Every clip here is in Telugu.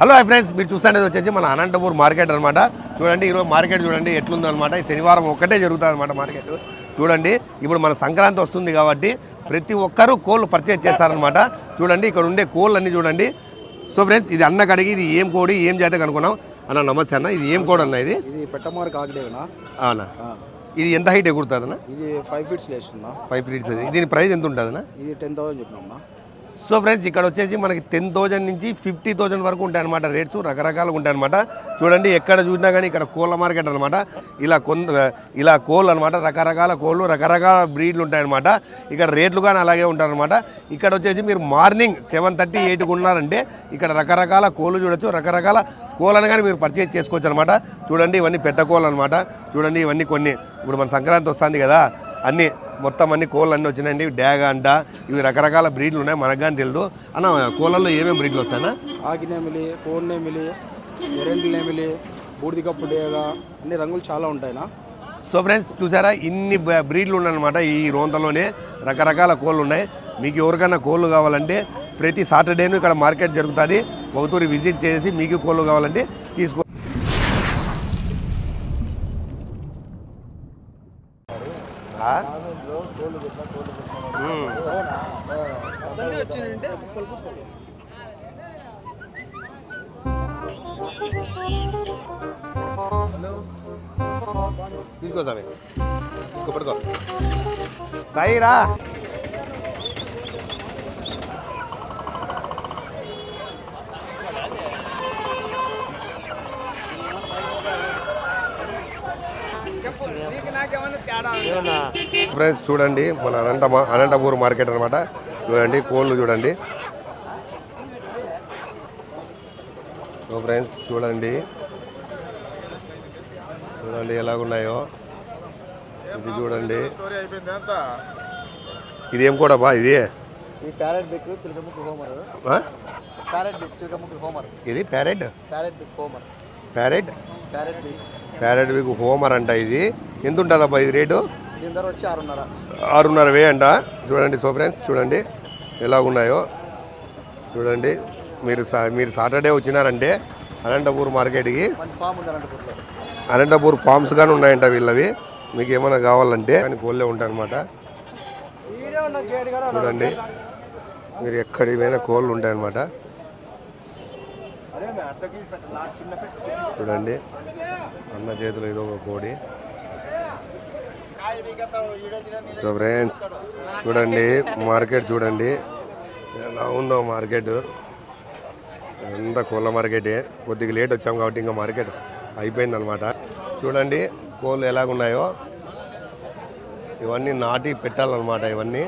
హలో హై ఫ్రెండ్స్ మీరు చూస్తుండేది వచ్చేసి మన అనంతపూర్ మార్కెట్ అనమాట చూడండి ఈరోజు మార్కెట్ చూడండి ఎట్లుందో అనమాట ఈ శనివారం ఒక్కటే జరుగుతుంది అనమాట మార్కెట్. చూడండి ఇప్పుడు మన సంక్రాంతి వస్తుంది కాబట్టి ప్రతి ఒక్కరూ కోళ్ళు పర్చేజ్ చేస్తారనమాట చూడండి ఇక్కడ ఉండే కోళ్ళు అన్ని చూడండి. సో ఫ్రెండ్స్ ఇది అన్న కడిగి ఇది ఏం కోడి ఏం చేత కనుక్కున్నాం అన్న నమస్తే అన్న ఇది ఏం కోడి అన్న ఇది? ఇది పెట్టమారు కాకడేనా అవునా ఇది ఎంత హైట్ ఎగురుతుంది అన్న? ఇది ఫైవ్ ఫీట్స్ ఫైవ్ ఫీట్స్ దీని ప్రైస్ ఎంత ఉంటుంది అన్న ఇది టెన్ థౌసండ్ చెప్పినమ్మా సో ఫ్రెండ్స్ ఇక్కడ వచ్చేసి మనకి టెన్ థౌజండ్ నుంచి ఫిఫ్టీ థౌజండ్ వరకు ఉంటాయి అనమాట రేట్స్ రకరకాలుగా ఉంటాయి అనమాట చూడండి ఎక్కడ చూసినా కానీ ఇక్కడ కోళ్ళ మార్కెట్ అనమాట ఇలా కొంత ఇలా కోళ్ళు అనమాట రకరకాల కోళ్ళు రకరకాల బ్రీడ్లు ఉంటాయన్నమాట. ఇక్కడ రేట్లు కానీ అలాగే ఉంటారనమాట ఇక్కడ వచ్చేసి మీరు మార్నింగ్ సెవెన్ థర్టీ ఎయిట్కి ఉన్నారంటే ఇక్కడ రకరకాల కోళ్ళు చూడొచ్చు. రకరకాల కోళ్ళని కానీ మీరు పర్చేజ్ చేసుకోవచ్చు అనమాట చూడండి ఇవన్నీ పెట్టకోళ్ళు అనమాట చూడండి ఇవన్నీ కొన్ని. ఇప్పుడు మన సంక్రాంతి వస్తుంది కదా. అన్నీ మొత్తం అన్ని కోళ్ళు అన్నీ వచ్చినాయండి. డ్యాగ్ అంట ఇవి రకరకాల బ్రీడ్లు ఉన్నాయి మనకు కానీ తెలియదు అన్న కోళ్ళల్లో ఏమేమి బ్రీడ్లు వస్తాయన్నా? ఆకినేమిలి కోడినేమిలి ఎరెంట్లేమిలి బూడిది కప్పు డేగా అన్ని రంగులు చాలా ఉంటాయినా సో ఫ్రెండ్స్ చూసారా? ఇన్ని బ- బ్రీడ్లు ఉన్నాయన్నమాట ఈ రోంతలోనే. రకరకాల కోళ్ళు ఉన్నాయి. మీకు ఎవరికైనా కోళ్ళు కావాలంటే ప్రతి సాటర్డేను ఇక్కడ మార్కెట్ జరుగుతుంది. ఒకతూరి విజిట్ చేసి మీకు కోళ్ళు కావాలంటే తీసుకో మ్మ్. తీసుకో స్వామి. తీసుకో పడుకో. సాయిరా ఫ్రెండ్స్ చూడండి మన అనంత అనంతపూర్ మార్కెట్ అనమాట చూడండి కోళ్ళు చూడండి. సో ఫ్రెండ్స్ చూడండి. చూడండి ఎలాగున్నాయో. ఇది చూడండి. ఇది ఏం కూడా బా ఇది ఇది ప్యారెట్? Parrot parrot? మీకు హోమర్ అంట ఇది. ఎంత ఉంటుందబ్బా ఇది రేటు? ఆరున్నర. వే అంట చూడండి సో ఫ్రెండ్స్ చూడండి ఎలాగున్నాయో. చూడండి మీరు సా మీరు సాటర్డే వచ్చినారంటే అనంతపూర్ మార్కెట్కి. అనంతపూర్ ఫార్మ్స్ కానీ ఉన్నాయంట వీళ్ళవి. మీకు ఏమైనా కావాలంటే కానీ కోళ్ళే ఉంటాయన్నమాట. చూడండి మీరు ఎక్కడికి పోయినా కోళ్ళు ఉంటాయన్నమాట. చూడండి అన్న చేతిలో ఇదో ఒక కోడి. సో ఫ్రెండ్స్ చూడండి మార్కెట్ చూడండి. ఎలా ఉందో మార్కెట్. ఎంత కోళ్ళ మార్కెటే. కొద్దిగా లేట్ వచ్చాం కాబట్టి ఇంకా మార్కెట్ అయిపోయిందనమాట. చూడండి కోళ్ళు ఎలాగున్నాయో. ఇవన్నీ నాటి పెట్టాలన్నమాట ఇవన్నీ.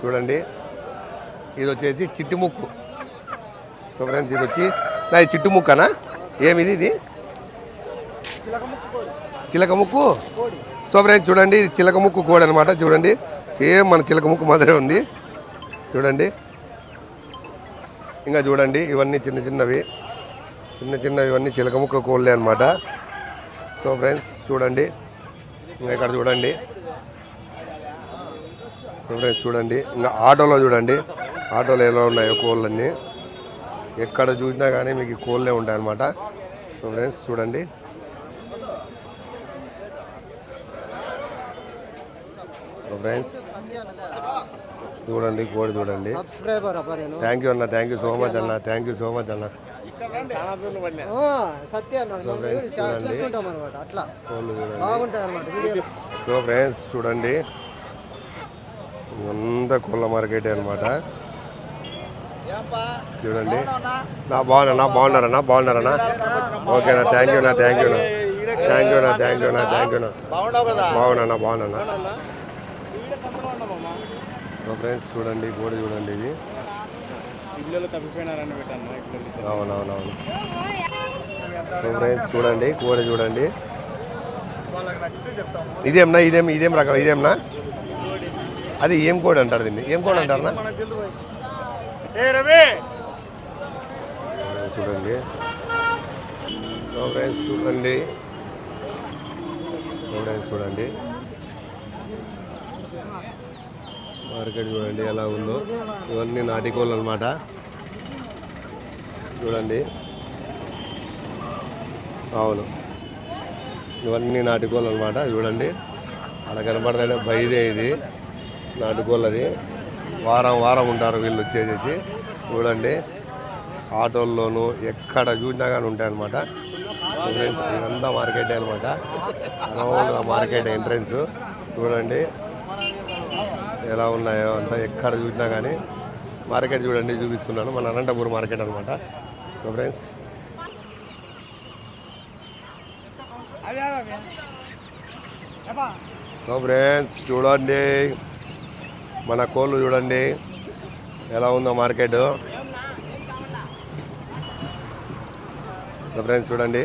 చూడండి ఇది వచ్చేసి చిట్టుముక్కు. సో ఫ్రెండ్స్ ఇది వచ్చి నా ఇది చిట్టుముక్కనా? ఏమిది ఇది? చిలక ముక్కు సో ఫ్రెండ్స్ చూడండి ఇది చిలక ముక్కు కోడి అనమాట చూడండి. సేమ్ మన చిలక ముక్కు మాదిరే ఉంది. చూడండి. ఇంకా చూడండి ఇవన్నీ చిన్న చిన్నవి. చిన్న చిన్నవి ఇవన్నీ చిలక ముక్క కోళ్ళే అనమాట సో ఫ్రెండ్స్ చూడండి. ఇంకా ఇక్కడ చూడండి. సో ఫ్రెండ్స్ చూడండి. ఇంకా ఆటోలో చూడండి. ఆటోలో ఎలా ఉన్నాయో కోళ్ళన్నీ. ఎక్కడ చూసినా కానీ మీకు కోళ్ళే ఉంటాయన్నమాట. సో ఫ్రెండ్స్ చూడండి. ఫ్రెండ్స్. చూడండి కోడి చూడండి. థ్యాంక్ యూ అన్న థ్యాంక్ యూ సో మచ్ అన్న థ్యాంక్ యూ సో మచ్ అన్న. సో ఫ్రెండ్స్ చూడండి. అంతా కోళ్ళ మార్కెట్ అనమాట చూడండి. నా బాగున్నా బాగున్నారన్నా బాగున్నారన్నా ఓకేనా థ్యాంక్ యూ నా థ్యాంక్ యూ నా? థ్యాంక్ యూ నా థ్యాంక్ యూ నా థ్యాంక్ యూ నా బాగున్నా బాగున్నా సో ఫ్రెండ్స్ చూడండి కోడి చూడండి ఇది. పిల్లలు తప్పిపోయినారని పెట్టాను అవునవునవును. సో ఫ్రెండ్స్ చూడండి కోడి చూడండి. ఇదేమన్నా ఇదేం ఇదేం రకం ఇదేమన్నా అది ఏం కోడి అంటారు దీన్ని? ఏం కోడి అంటారన్నా చూడండి. సో ఫ్రెండ్స్ చూడండి. ఫ్రెండ్స్ చూడండి. మార్కెట్ చూడండి ఎలా ఉందో. ఇవన్నీ నాటికోళ్ళు అనమాట చూడండి. అవును. ఇవన్నీ నాటుకోళ్ళు అనమాట చూడండి. అక్కడ కనపడతాయి బయదే ఇది నాటుకోళ్ళది. వారం వారం ఉంటారు వీళ్ళు వచ్చేసేసి చూడండి. ఆటోల్లోనూ ఎక్కడ చూసినా కానీ ఉంటాయన్నమాట. ఇదంతా మార్కెట్ అనమాట మార్కెట్ ఎంట్రన్స్ చూడండి. ఎలా ఉన్నాయో అంతా ఎక్కడ చూసినా కానీ మార్కెట్ చూడండి చూపిస్తున్నాను. మన అనంతపురం మార్కెట్ అనమాట సో ఫ్రెండ్స్ సో ఫ్రెండ్స్ చూడండి. మన కోళ్ళు చూడండి. ఎలా ఉందో మార్కెట్. సో ఫ్రెండ్స్ చూడండి.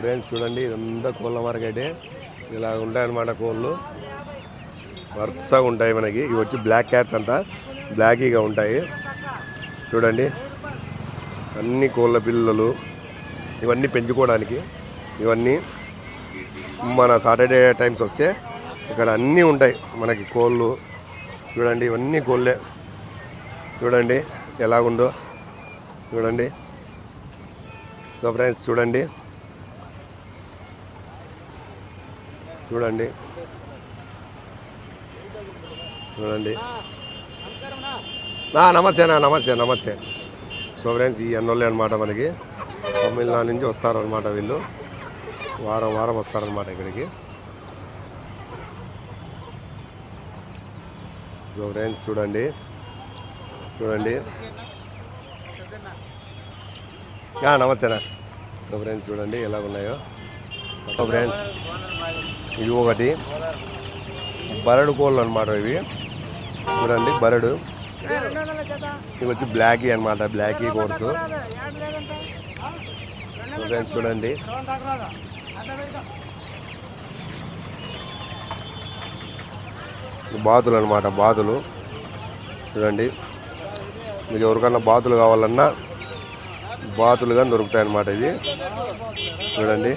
ఫ్రెండ్స్ చూడండి ఇదంతా కోళ్ళ మార్కెటే. ఇలా ఉంటాయన్నమాట కోళ్ళు. వరుసగా ఉంటాయి మనకి. ఇవి వచ్చి బ్లాక్ క్యాట్స్ అంట. బ్లాకీగా ఉంటాయి. చూడండి. అన్ని కోళ్ళ పిల్లలు ఇవన్నీ పెంచుకోవడానికి. ఇవన్నీ మన సాటర్డే టైమ్స్ వస్తే ఇక్కడ అన్నీ ఉంటాయి మనకి కోళ్ళు. చూడండి ఇవన్నీ కోళ్ళే. చూడండి ఎలాగుందో. చూడండి. సో ఫ్రెండ్స్ చూడండి. చూడండి. చూడండి. నమస్తే అన్న నమస్తే నమస్తే. సో ఫ్రెండ్స్ ఈ అన్నోళ్ళే అనమాట మనకి. తమిళనాడు నుంచి వస్తారనమాట వీళ్ళు. వారం వారం వస్తారనమాట ఇక్కడికి. సో ఫ్రెండ్స్ చూడండి. చూడండి. నమస్తే నా సో ఫ్రెండ్స్ చూడండి ఎలా ఉన్నాయో. సో ఫ్రెండ్స్ ఇవి ఒకటి. బరడు కోళ్ళు అనమాట ఇవి. చూడండి బరడు. ఇవి వచ్చి బ్లాకీ అనమాట బ్లాకీ కోర్సు. సో ఫ్రెండ్స్ చూడండి. బాతులు అనమాట బాతులు. చూడండి. మీకు ఎవరికన్నా బాతులు కావాలన్నా బాతులుగా దొరుకుతాయి అన్నమాట ఇది. చూడండి.